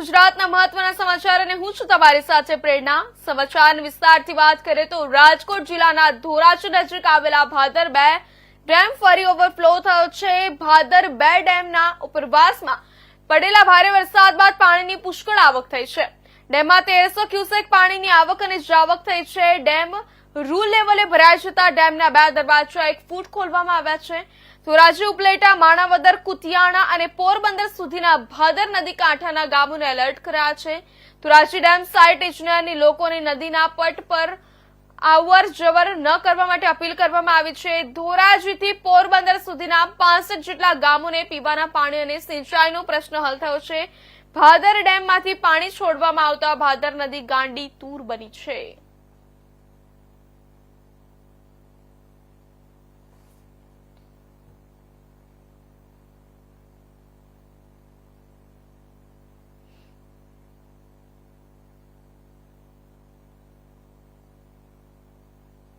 ગુજરાતના મહત્વના સમાચાર અને હું છું તમારી સાથે પ્રેરણા. સમાચાર વિસ્તારથી વાત કરીએ તો રાજકોટ જિલ્લાના ધોરાજી નજીક આવેલા ભાદર બે ડેમ ફરી ઓવરફ્લો થયો છે. ભાદર બે ડેમના ઉપરવાસમાં પડેલા ભારે વરસાદ બાદ પાણીની પુષ્કળ આવક થઈ છે. ડેમમાં તેરસો ક્યુસેક પાણીની આવક અને જાવક થઈ છે. ડેમ રૂલ લેવલે ભરાઈ જતા ડેમના બે દરવાજા એક ફૂટ ખોલવામાં આવ્યા છે. ધોરાજી ઉપલેટા, માણાવદર, કુતિયાણા અને પોરબંદર સુધીના ભાદર નદી કાંઠાના ગામોને એલર્ટ કરાયા છે. ધોરાજી ડેમ સાઇટ ઇજનેરની લોકોને નદીના પટ પર આવર જવર ન કરવા માટે અપીલ કરવામાં આવી છે. ધોરાજીથી પોરબંદર સુધીના પાંસઠ જેટલા ગામોને પીવાના પાણી અને સિંચાઈનો પ્રશ્ન હલ થયો છે. ભાદર ડેમમાંથી પાણી છોડવામાં આવતા ભાદર નદી ગાંડી તૂર બની છે.